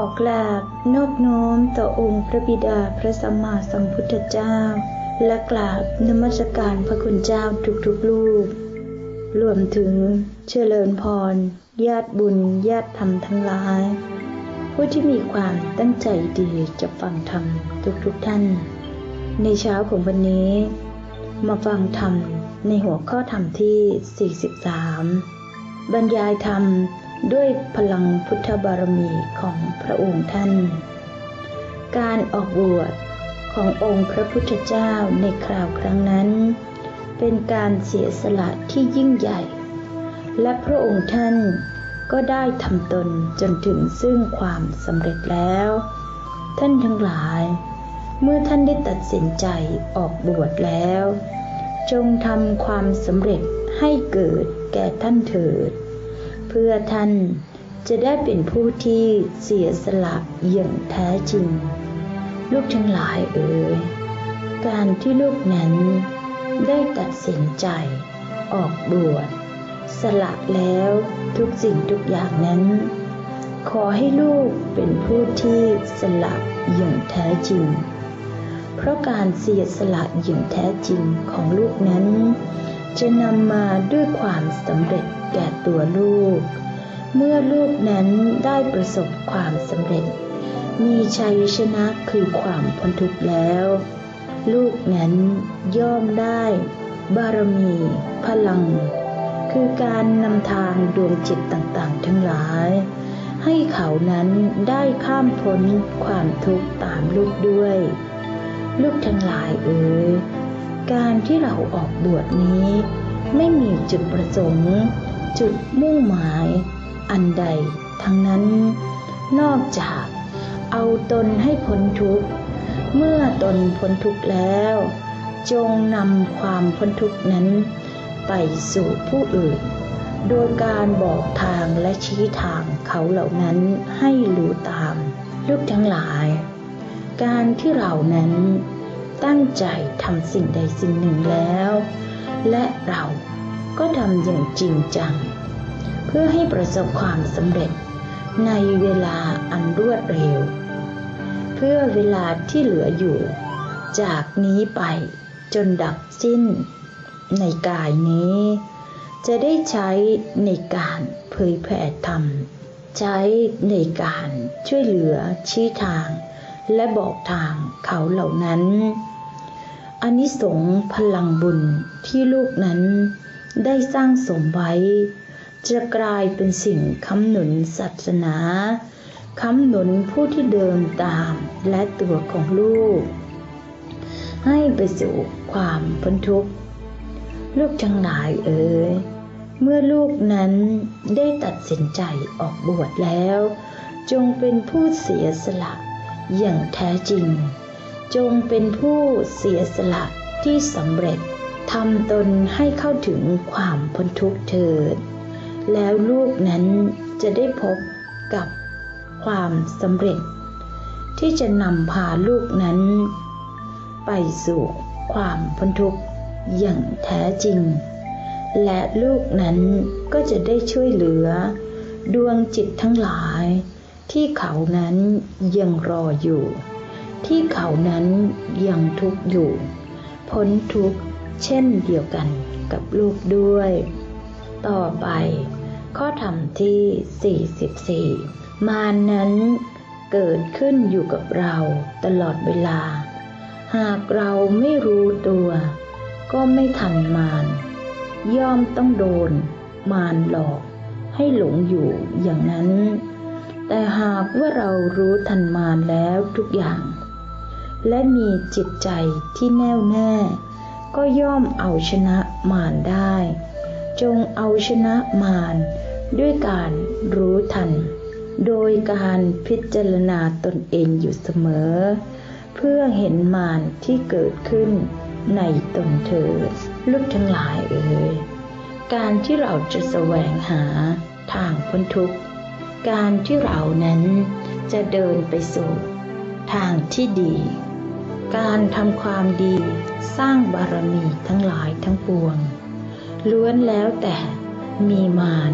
อกราบนอบน้อมต่อองค์พระบิดาพระสัมมาสัมพุทธเจ้า และกราบนมัสการพระคุณเจ้าทุกๆลูกรวมถึงเจริญพร ญาติบุญ ญาติธรรมทั้งหลาย ผู้ที่มีความตั้งใจดีจะฟังธรรมทุกๆท่าน ในเช้าของวันนี้ มาฟังธรรมในหัวข้อธรรมที่ 43 บรรยายธรรม ด้วยพลังพุทธบารมีของพระองค์ท่าน การออกบวชขององค์พระพุทธเจ้าในคราวครั้งนั้น เป็นการเสียสละที่ยิ่งใหญ่ และพระองค์ท่านก็ได้ทำตนจนถึงซึ่งความสำเร็จแล้ว ท่านทั้งหลาย เมื่อท่านได้ตัดสินใจออกบวชแล้ว จงทำความสำเร็จให้เกิดแก่ท่านเถิด เพื่อท่าน จะได้เป็นผู้ที่เสียสละอย่างแท้จริง ลูกทั้งหลายเอ๋ยการที่ลูกนั้นได้ตัดสินใจ ออกบวชสละแล้วทุกสิ่งทุกอย่างนั้น ขอให้ลูกเป็นผู้ที่สละอย่างแท้จริง เพราะการเสียสละอย่างแท้จริงของลูกนั้น จะนำมาด้วยความสำเร็จแก่ตัวลูก เมื่อลูกนั้นได้ประสบความสำเร็จ มีชัยชนะคือความพ้นทุกข์แล้ว ลูกนั้นย่อมได้ บารมี พลัง คือการนำทางดวงจิตต่างๆ ทั้งหลาย ให้เขานั้นได้ข้ามพ้นความทุกข์ตามลูกด้วย ลูกทั้งหลายเอ๋ย การที่เราออกบวชนี้ ไม่มีจุดประสงค์ จุดมุ่งหมาย อันใด ทั้งนั้น นอกจาก เอาตนให้พ้นทุกข์ เมื่อตนพ้นทุกข์แล้ว จงนำความพ้นทุกข์นั้น ไปสู่ผู้อื่น โดยการบอกทางและชี้ทางเขาเหล่านั้นให้รู้ตาม ลูกทั้งหลาย การที่เรานั้น ตั้งใจทำสิ่งใดสิ่งหนึ่งแล้ว และเราก็ทำอย่างจริงจัง เพื่อให้ประสบความสำเร็จในเวลาอันรวดเร็ว เพื่อเวลาที่เหลืออยู่ จากนี้ไปจนดับสิ้น ในกายนี้ จะได้ใช้ในการเผยแผ่ธรรม ใช้ในการช่วยเหลือชี้ทาง และบอกทางเขาเหล่านั้นอานิสงส์พลังบุญที่ลูกนั้นได้สร้างสมไว้ จะกลายเป็นสิ่งค้ำหนุนศาสนาค้ำหนุนผู้ที่เดินตามและตัวของลูก ให้ไปสู่ความพ้นทุกข์ ลูกทั้งหลายเอ๋ยเมื่อลูกนั้นได้ตัดสินใจออกบวชแล้ว จงเป็นผู้เสียสละ อย่างแท้จริง จงเป็นผู้เสียสละที่สำเร็จทำตนให้เข้าถึงความพ้นทุกข์เถิด แล้วลูกนั้นจะได้พบกับความสำเร็จ ที่จะนำพาลูกนั้น ไปสู่ความพ้นทุกข์อย่างแท้จริง และลูกนั้นก็จะได้ช่วยเหลือ ดวงจิตทั้งหลาย ที่เขานั้นยังรออยู่ ที่เขานั้นยังทุกข์อยู่ พ้นทุกข์เช่นเดียวกันกับลูกด้วย ต่อไป ข้อธรรมที่ 44 มารนั้นเกิดขึ้นอยู่กับเราตลอดเวลา หากเราไม่รู้ตัว ก็ไม่ทันมารย่อมต้องโดน มารหลอกให้หลงอยู่อย่างนั้น แต่หากว่าเรารู้ทันมารแล้วทุกอย่าง และมีจิตใจที่แน่วแน่ ก็ย่อมเอาชนะมารได้ จงเอาชนะมารด้วยการรู้ทัน โดยการพิจารณาตนเองอยู่เสมอ เพื่อเห็นมารที่เกิดขึ้นในตนเธอลูกทั้งหลายเอ๋ยการที่เราจะแสวงหาทางพ้นทุกข์ การที่เรานั้นจะเดินไปสู่ทางที่ดี การทำความดีสร้างบารมีทั้งหลายทั้งปวง ล้วนแล้วแต่มีมาร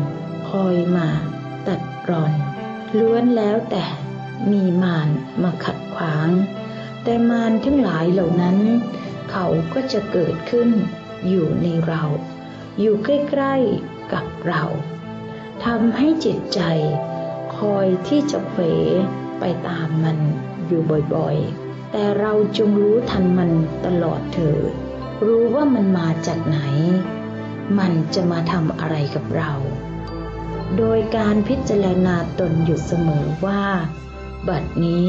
คอยมาตัดรอน ล้วนแล้วแต่มีมารมาขัดขวาง แต่มารทั้งหลายเหล่านั้น เขาก็จะเกิดขึ้นอยู่ในเรา อยู่ใกล้ๆกับเราทำให้จิตใจ คอยที่จะเผลไปตามมันอยู่บ่อยๆ แต่เราจงรู้ทันมันตลอดเถิดรู้ว่ามันมาจากไหน มันจะมาทำอะไรกับเรา โดยการพิจารณาตนอยู่เสมอว่า บัดนี้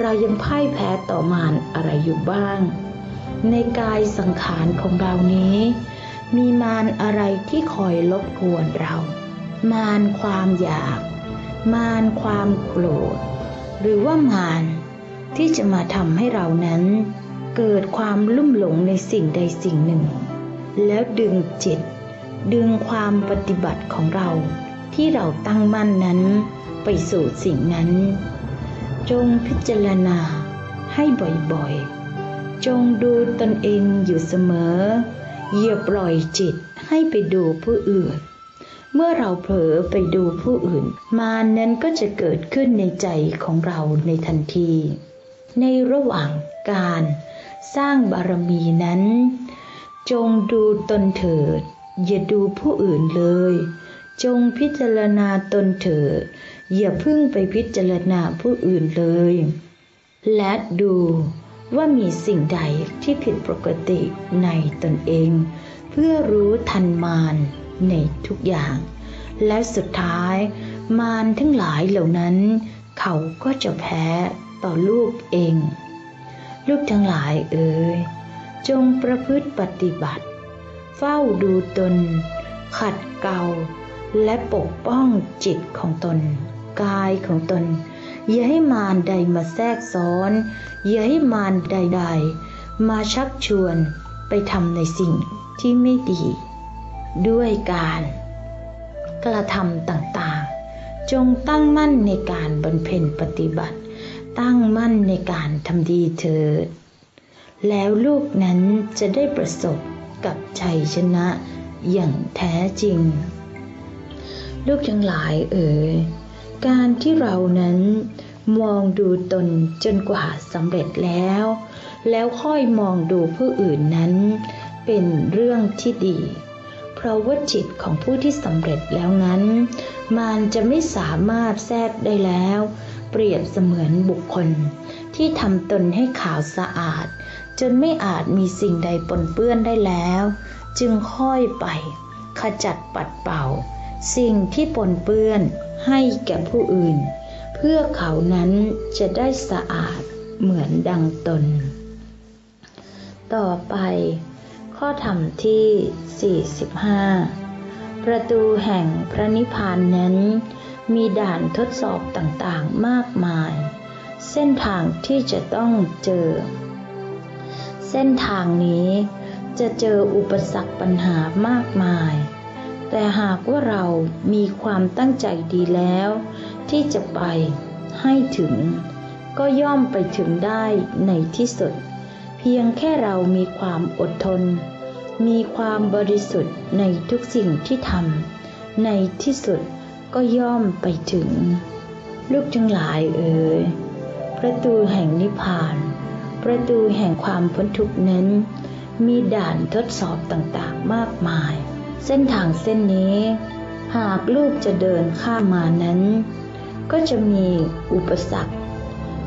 เรายังพ่ายแพ้ต่อมารอะไรอยู่บ้าง ในกายสังขารของเรานี้ มีมารอะไรที่คอยลบกวนเรา มารความอยาก มารความโกรธ หรือว่ามารที่จะมาทำให้เรานั้น เกิดความลุ่มหลงในสิ่งใดสิ่งหนึ่ง แล้วดึงจิต ดึงความปฏิบัติของเรา ที่เราตั้งมั่นนั้นไปสู่สิ่งนั้น จงพิจารณาให้บ่อยๆ จงดูตนเองอยู่เสมออย่าปล่อยจิตให้ไปดูผู้อื่น เมื่อเราเผลอไปดูผู้อื่น มานนั้นก็จะเกิดขึ้นในใจของเราในทันที ในระหว่างการสร้างบารมีนั้น จงดูตนเถิด อย่าดูผู้อื่นเลย จงพิจารณาตนเถิด อย่าพึ่งไปพิจารณาผู้อื่นเลย และดูว่ามีสิ่งใดที่ผิดปกติในตนเอง เพื่อรู้ทันมาร ในทุกอย่าง และสุดท้าย มารทั้งหลายเหล่านั้น เขาก็จะแพ้ต่อลูกเอง ลูกทั้งหลายเอ๋ยจงประพฤติปฏิบัติ เฝ้าดูตน ขัดเกลาและปกป้องจิตของตน กายของตน อย่าให้มารใดมาแทรกซ้อน อย่าให้มารใด ๆ มาชักชวนไปทำในสิ่งที่ไม่ดี ด้วยการกระทำต่างๆ จงตั้งมั่นในการบำเพ็ญปฏิบัติ ตั้งมั่นในการทำดีเถิด แล้วลูกนั้นจะได้ประสบกับชัยชนะอย่างแท้จริง ลูกทั้งหลายเอ๋ยการที่เรานั้นมองดูตนจนกว่าสำเร็จแล้ว แล้วค่อยมองดูผู้อื่นนั้น เป็นเรื่องที่ดี เพราะว่าจิตของผู้ที่สำเร็จแล้วนั้น มันจะไม่สามารถแทรกได้แล้ว เปรียบเสมือนบุคคล ที่ทำตนให้ขาวสะอาด จนไม่อาจมีสิ่งใดปนเปื้อนได้แล้ว จึงค่อยไป ขจัดปัดเป่า สิ่งที่ปนเปื้อนให้แก่ผู้อื่น เพื่อเขานั้นจะได้สะอาดเหมือนดังตน ต่อไป ข้อธรรมที่ 45 ประตูแห่งพระนิพพานนั้น มีด่านทดสอบต่างๆมากมาย เส้นทางที่จะต้องเจอ เส้นทางนี้จะเจออุปสรรคปัญหามากมาย แต่หากว่าเรามีความตั้งใจดีแล้ว ที่จะไปให้ถึง ก็ย่อมไปถึงได้ในที่สุด เพียงแค่เรามีความอดทน มีความบริสุทธิ์ในทุกสิ่งที่ทำในที่สุดก็ย่อมไปถึง ลูกทั้งหลายเอ๋ยประตูแห่งนิพพาน ประตูแห่งความพ้นทุกข์นั้น มีด่านทดสอบต่างๆมากมาย เส้นทางเส้นนี้ หากลูกจะเดินข้ามมานั้น ก็จะมีอุปสรรค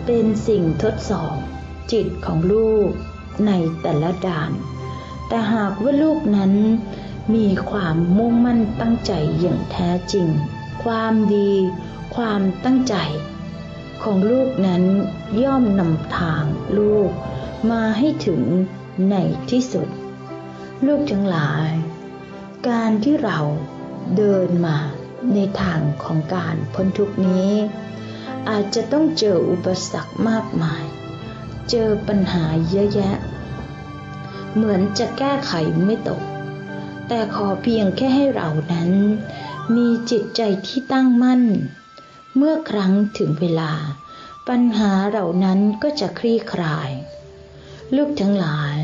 เป็นสิ่งทดสอบ จิตของลูกในแต่ละด่าน แต่หากว่าลูกนั้นมีความมุ่งมั่นตั้งใจอย่างแท้จริง ความดี ความตั้งใจ ของลูกนั้นย่อมนำทางลูกมาให้ถึงในที่สุด ลูกทั้งหลาย การที่เราเดินมาในทางของการพ้นทุกนี้ อาจจะต้องเจออุปสรรคมากมาย เจอปัญหาเยอะแยะ เหมือนจะแก้ไขไม่ตก แต่ขอเพียงแค่ให้เรานั้น มีจิตใจที่ตั้งมั่น เมื่อครั้งถึงเวลา ปัญหาเหล่านั้นก็จะคลี่คลาย ลูกทั้งหลาย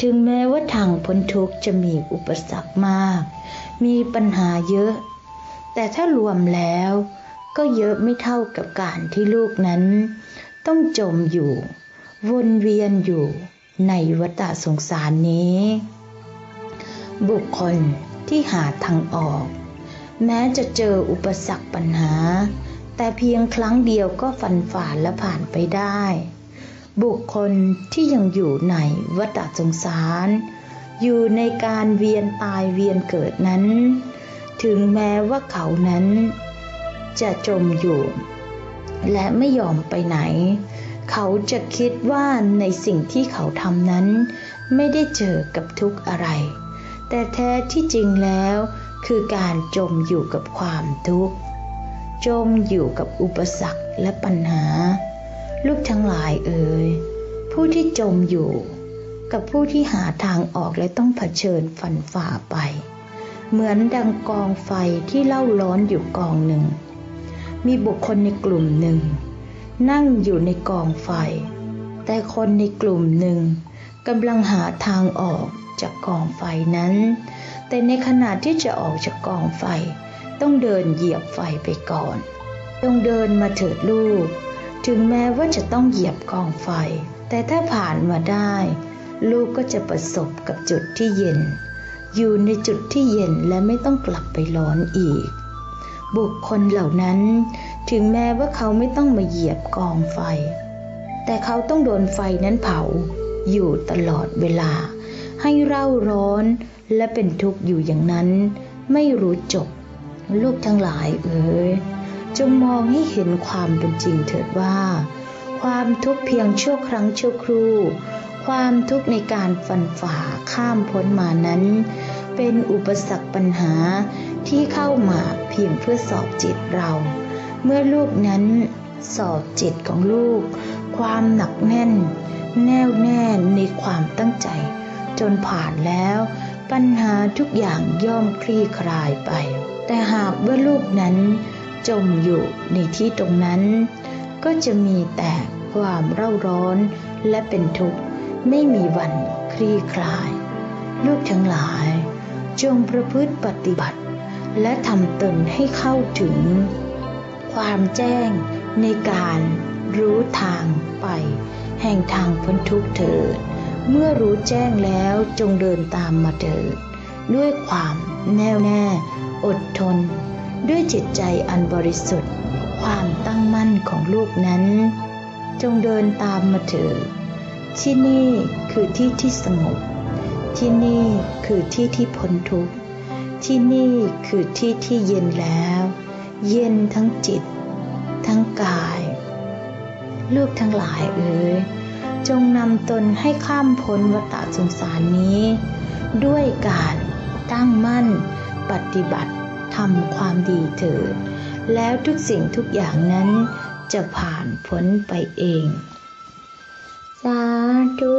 ถึงแม้ว่าทางพ้นทุกข์จะมีอุปสรรคมาก มีปัญหาเยอะ แต่ถ้ารวมแล้วก็เยอะไม่เท่ากับการที่ลูกนั้น ต้องจมอยู่ วนเวียนอยู่ในวัฏสงสารนี้ บุคคลที่หาทางออก แม้จะเจออุปสรรคปัญหา แต่เพียงครั้งเดียวก็ฟันฝ่าและผ่านไปได้ บุคคลที่ยังอยู่ในวัฏสงสาร อยู่ในการเวียนตายเวียนเกิดนั้น ถึงแม้ว่าเขานั้น จะจมอยู่ และไม่ยอมไปไหน เขาจะคิดว่าในสิ่งที่เขาทำนั้น ไม่ได้เจอกับทุกข์อะไร แต่แท้ที่จริงแล้ว คือการจมอยู่กับความทุกข์ จมอยู่กับอุปสรรคและปัญหา ลูกทั้งหลายเอ่ยผู้ที่จมอยู่ กับผู้ที่หาทางออกและต้องเผชิญฟันฝ่าไป เหมือนดังกองไฟที่เล่าร้อนอยู่กองหนึ่ง มีบุคคลในกลุ่มหนึ่ง นั่งอยู่ในกองไฟ แต่คนในกลุ่มหนึ่งกำลังหาทางออกจากกองไฟนั้น แต่ในขณะที่จะออกจากกองไฟ ต้องเดินเหยียบไฟไปก่อนต้องเดินมาเถิดลูก ถึงแม้ว่าจะต้องเหยียบกองไฟ แต่ถ้าผ่านมาได้ ลูกก็จะประสบกับจุดที่เย็น อยู่ในจุดที่เย็นและไม่ต้องกลับไปร้อนอีก บุคคลเหล่านั้น ถึงแม้ว่าเขาไม่ต้องมาเหยียบกองไฟ แต่เขาต้องโดนไฟนั้นเผาอยู่ตลอดเวลา ให้เร่าร้อนและเป็นทุกข์อยู่อย่างนั้น ไม่รู้จบ ลูกทั้งหลายเอ๋ยจงมองให้เห็นความเป็นจริงเถิดว่า ความทุกข์เพียงชั่วครั้งชั่วครู่ ความทุกข์ในการฟันฝ่าข้ามพ้นมานั้น เป็นอุปสรรคปัญหาที่เข้ามาเพียงเพื่อสอบจิตเรา เมื่อลูกนั้นสอบจิตของลูก ความหนักแน่น แน่วแน่ในความตั้งใจ จนผ่านแล้ว ปัญหาทุกอย่างย่อมคลี่คลายไป แต่หากว่าลูกนั้น จมอยู่ในที่ตรงนั้น ก็จะมีแต่ความเร่าร้อนและเป็นทุกข์ไม่มีวันคลี่คลาย ลูกทั้งหลาย จงประพฤติปฏิบัติ และทำตนให้เข้าถึง ความแจ้งในการรู้ทางไป แห่งทางพ้นทุกข์เถิด เมื่อรู้แจ้งแล้วจงเดินตามมาเถิด ด้วยความแน่วแน่ อดทน ด้วยจิตใจอันบริสุทธิ์ ความตั้งมั่นของลูกนั้น จงเดินตามมาเถิด ที่นี่คือที่ที่สงบที่นี่คือที่ที่พ้นทุกข์ที่นี่คือที่ที่เย็นแล้ว เย็นทั้งจิต ทั้งกาย ลูกทั้งหลายเอ๋ยจงนำตนให้ข้ามพ้นวัฏสงสารนี้ ด้วยการตั้งมั่น ปฏิบัติทำความดีเถิดแล้วทุกสิ่งทุกอย่างนั้นจะผ่านพ้นไปเอง สาธุ